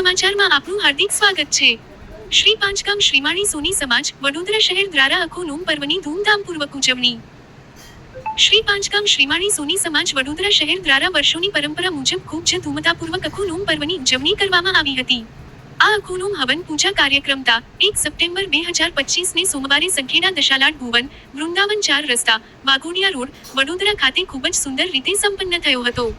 સમાચારમાં આપનું હાર્દિક સ્વાગત છે. શ્રી પાંચગામ શ્રીમાળી સોની સમાજ વડોદરા શહેર દ્વારા અખો નોમ પર્વની ધૂમધામપૂર્વક ઉજવણી. શ્રી પાંચગામ શ્રીમાળી સોની સમાજ વડોદરા શહેર દ્વારા વર્ષોની પરંપરા મુજબ ખૂબ જ ધૂમતાપૂર્વક નોમ પર્વની ઉજવણી કરવામાં આવી હતી. આ અખોનોમ હવન પૂજા કાર્યક્રમતા એક સપ્ટેમ્બર બે હજાર પચીસને સોમવારે સંખેડા દશાલાડ ભુવન, વૃંદાવન ચાર રસ્તા, વાઘોડિયા રોડ, વડોદરા ખાતે ખૂબ જ સુંદર રીતે સંપન્ન થયો હતો.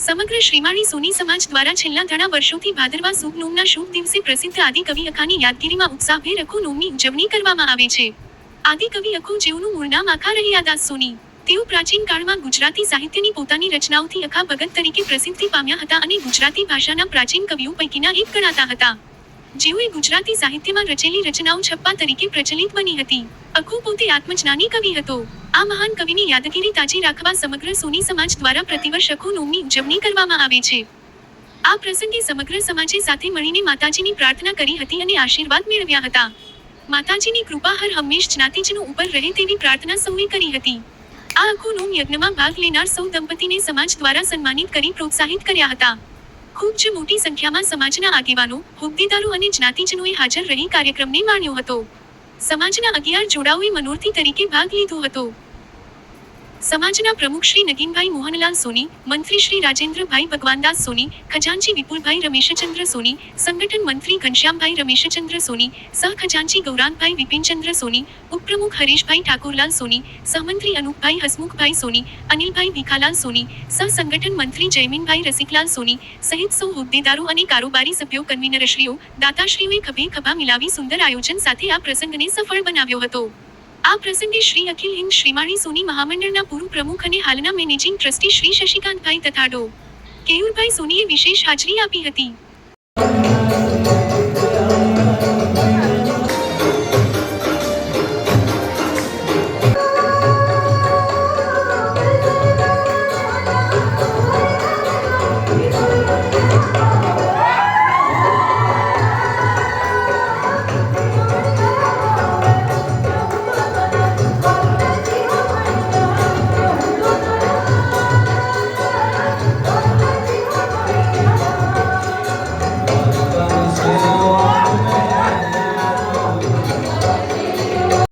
સમગ્ર શ્રીમાળી સોની સમાજ દ્વારા છેલ્લા ઘણા વર્ષોથી ભાદરવા સુદ નોમના શુભ દિવસે પ્રસિદ્ધ આદિકવિ અખાની યાદગીરીમાં ઉત્સાહભેર અખો નોમની ઉજવણી કરવામાં આવે છે. આદિકવિ અખો જેઓનું મૂળ નામ આખા રહ્યાદાસ સોની. તેઓ પ્રાચીન કાળમાં ગુજરાતી સાહિત્યની પોતાની રચનાઓથી અખા ભગત તરીકે પ્રસિદ્ધિ પામ્યા હતા અને ગુજરાતી ભાષાના પ્રાચીન કવિઓ પૈકીના એક ગણાતા હતા. જેઓએ ગુજરાતી સાહિત્યમાં રચેલી રચનાઓ છપ્પા તરીકે પ્રચલિત બની હતી. અખુ પોતે આત્મજ્ઞાની કવિ હતો. આ મહાન કવિની યાદગીરી તાજી રાખવા સમગ્ર સોની સમાજ દ્વારા પ્રતિવર્ષ અખુ નોમની ઉજવણી કરવામાં આવે છે. આ પ્રસંગે સમગ્ર સમાજે સાથે મળીને માતાજીની પ્રાર્થના કરી હતી અને આશીર્વાદ મેળવ્યા હતા. માતાજીની કૃપા હર હંમેશ જ્ઞાતિજનો ઉપર રહે તેવી પ્રાર્થના સૌએ કરી હતી. આ અખો નોમ યજ્ઞમાં ભાગ લેનાર સૌ દંપતીને સમાજ દ્વારા સન્માનિત કરી પ્રોત્સાહિત કર્યા હતા. ખૂબ જ મોટી સંખ્યામાં સમાજના આગેવાનો, હોદ્દેદારો અને જ્ઞાતિજનોએ હાજર રહી કાર્યક્રમને માણ્યો હતો. સમાજના અગિયાર જોડાઓએ મનોરથી તરીકે ભાગ લીધો હતો. સમાજના પ્રમુખ શ્રી નગીનભાઈ મોહનલાલ સોની, મંત્રી શ્રી રાજેન્દ્રભાઈ ભગવાનદાસ સોની, ખજાનચી વિપુલભાઈ રમેશચંદ્ર સોની, સંગઠન મંત્રી ઘનશ્યામભાઈ રમેશચંદ્ર સોની, સહ ખજાનજી ગૌરાંગભાઈ વિપિનચંદ્ર સોની, ઉપપ્રમુખ હરીશભાઈ ઠાકોરલાલ સોની સહમંત્રી અનુપભાઈ હસમુખભાઈ સોની, અનિલભાઈ ભીખાલાલ સોની, સહ સંગઠન મંત્રી જયમીનભાઈ રસિકલાલ સોની, સહિત સૌ હોદ્દેદારો અને કારોબારી સભ્યો, કન્વીનરશ્રીઓ, દાતાશ્રીઓએ ખભે ખભા મિલાવી સુંદર આયોજન સાથે આ પ્રસંગને સફળ બનાવ્યો હતો. આ પ્રસંગે શ્રી અખિલ હિન્દ શ્રીમાળી સોની મહામંડળના પૂર્વ પ્રમુખ અને હાલના મેનેજિંગ ટ્રસ્ટી શ્રી શશિકાંતભાઈ તથા ડો કેયુરભાઈ સોનીએ વિશેષ હાજરી આપી હતી.